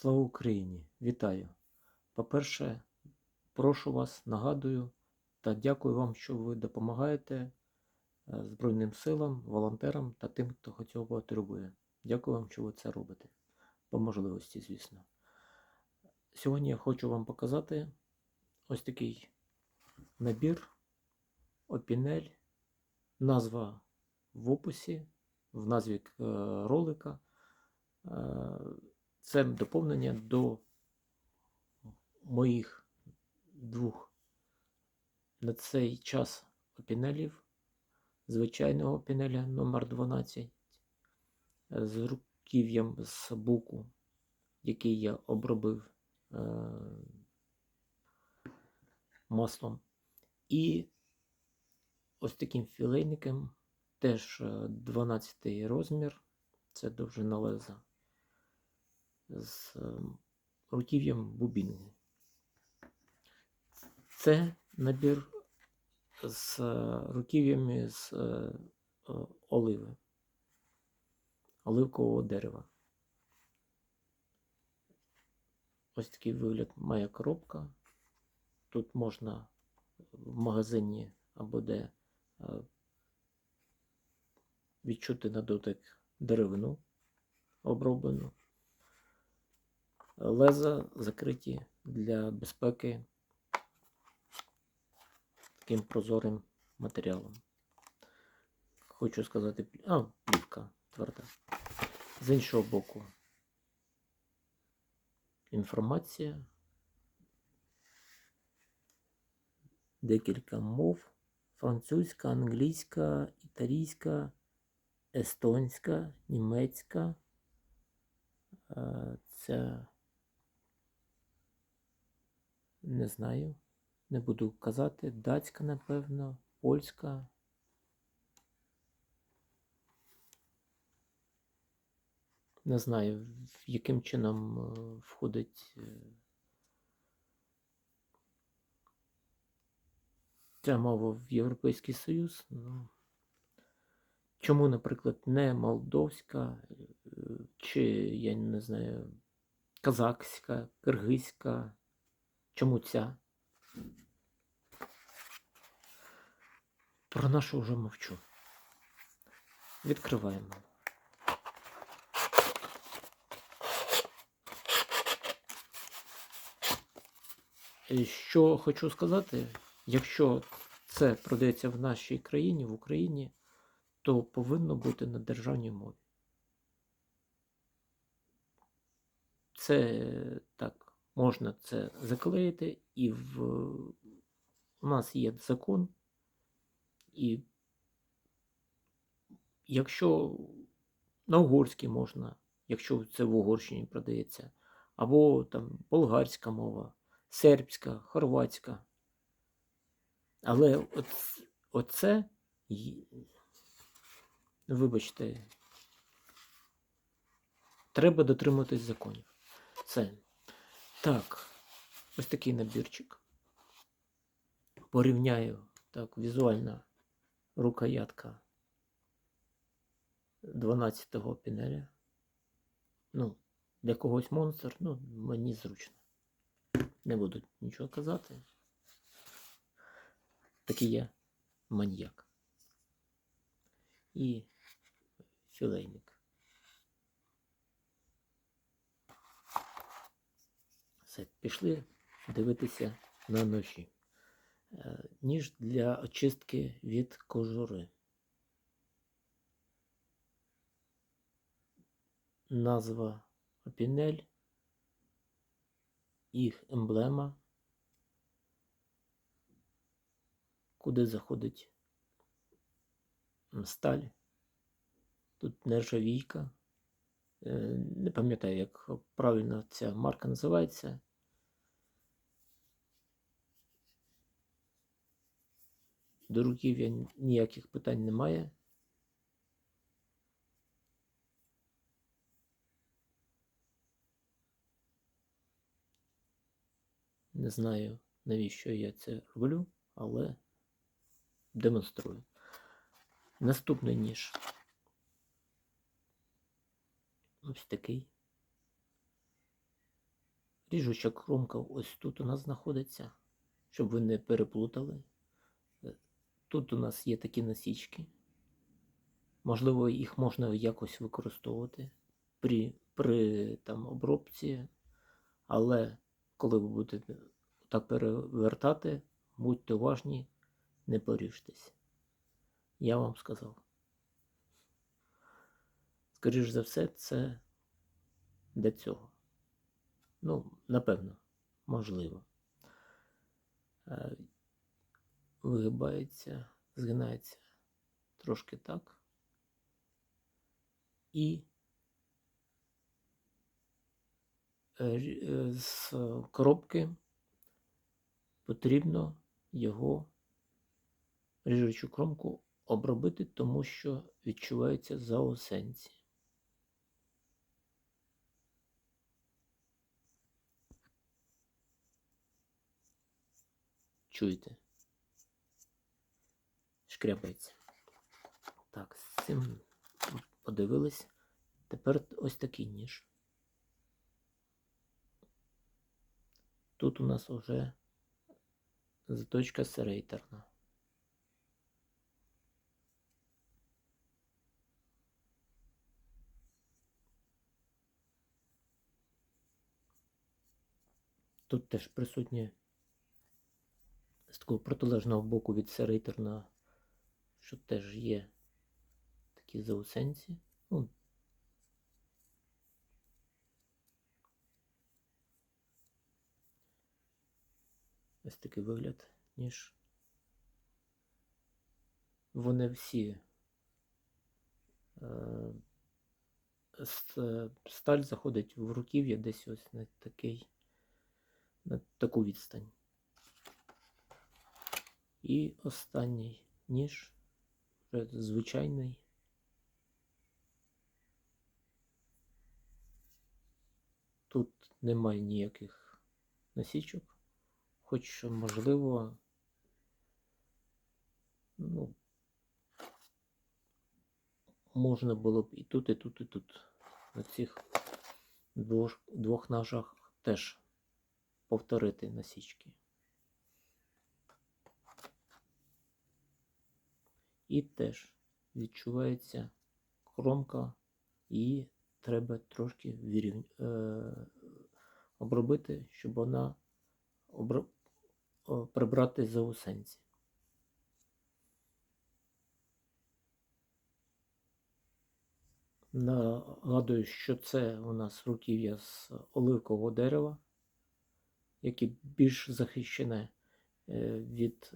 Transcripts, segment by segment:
Слава Україні! Вітаю! По-перше, прошу вас, нагадую та дякую вам, що ви допомагаєте е, Збройним силам, волонтерам та тим, хто цього потребує. Дякую вам, що ви це робите. По можливості, звісно. Сьогодні я хочу вам показати ось такий набір, опінель, назва в описі, в назві е, ролика. Е, Це доповнення до моїх двох на цей час опінелів, звичайного опінеля номер 12 з руків'ям з буку, який я обробив е, маслом. І ось таким філейником, теж 12 розмір, це довжина леза з е, руків'ям бубінги. Це набір з е, руків'ями з е, оливи, оливкового дерева. Ось такий вигляд має коробка. Тут можна в магазині або де е, відчути на дотик деревину оброблену. Леза закриті для безпеки таким прозорим матеріалом. Хочу сказати, а, плівка тверда. З іншого боку, інформація, декілька мов: французька, англійська, італійська, естонська, німецька. Е, Це не знаю. Не буду казати. Датська, напевно, польська. Не знаю, яким чином е, входить е, ця мова в Європейський Союз. Ну, чому, наприклад, не молдовська, е, чи, я не знаю, казахська, киргизька? Чому ця? Про нашу вже мовчу. Відкриваємо. Що хочу сказати, якщо це продається в нашій країні, в Україні, то повинно бути на державній мові. Це так, можна це заклеїти, і в, у нас є закон, і якщо на угорській можна, якщо це в Угорщині продається, або там болгарська мова, сербська, хорватська. Але от, оце, вибачте, треба дотримуватись законів. Це. Так, ось такий набірчик. Порівняю так, візуальна рукоятка 12-го пінеля. Ну, для когось монстр, ну, мені зручно. Не буду нічого казати. Такий я маньяк. І філейник. Все, пішли дивитися на ножі. Е, Ніж для очистки від кожури. Назва опінель, їх емблема, куди заходить сталь. Тут нержавійка. Е, Не пам'ятаю, як правильно ця марка називається. До руків'я ніяких питань немає. Не знаю, навіщо я це роблю, але демонструю. Наступний ніж. Ось такий. Ріжуча кромка ось тут у нас знаходиться, щоб ви не переплутали. Е, Тут у нас є такі насічки. Можливо, їх можна якось використовувати при, при там, обробці, але коли ви будете так перевертати, будьте уважні, не поріжтесь. Я вам сказав. Скоріш за все, це для цього. Ну, напевно, можливо. Вигибається, згинається трошки так. І е, е, з коробки потрібно його ріжучу кромку обробити, тому що відчуваються заосенці. Чуєте? Шкрябається. Так, з цим подивились. Тепер ось такий ніж. Тут у нас вже заточка серейтерна. Тут теж присутнє з такого протилежного боку від серейтерна, що теж є такі заусенці. Ну, ось такий вигляд, ніж. Вони всі е, сталь заходить в руків'я десь ось на такий, на таку відстань. І останній ніж, звичайний. Тут немає ніяких насічок, хоч можливо, ну, можна було б і тут, і тут, і тут. На цих двох, двох ножах теж повторити насічки. І теж відчувається кромка, і треба трошки вирівня... е... обробити, щоб вона обр... о, прибрати заусенці. Нагадую, що це у нас руків'я з оливкового дерева, яке більш захищене е, від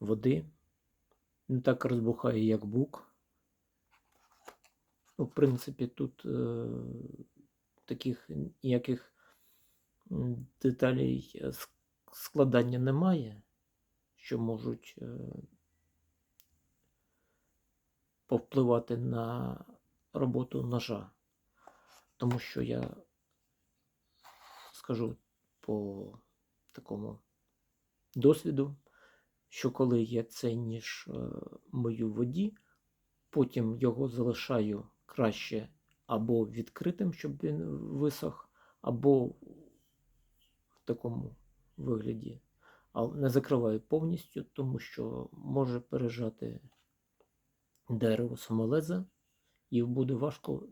води. Не так розбухає, як бук. Ну, в принципі, тут е, таких ніяких деталей е, складання немає, що можуть е, повпливати на роботу ножа. Тому що я скажу по такому досвіду, що коли я цей ніж е, мию в воді, потім його залишаю краще або відкритим, щоб він висох, або в такому вигляді. Але не закриваю повністю, тому що може пережати дерево самолеза і буде важко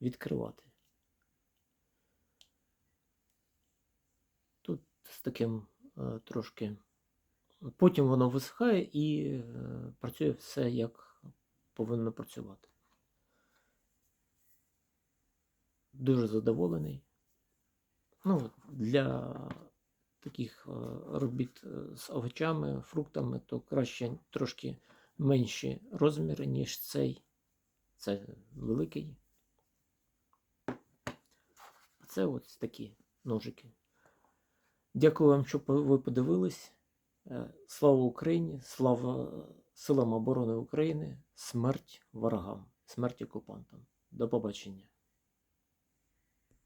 відкривати. Тут з таким е, трошки. Потім воно висихає і е, працює все як повинно працювати. Дуже задоволений. Ну, для таких е, робіт е, з овочами, фруктами, то краще трошки менші розміри, ніж цей. Це великий. Це ось такі ножики. Дякую вам, що ви подивились. Е, Слава Україні! Слава Силам оборони України! Смерть ворогам, смерть окупантам. До побачення!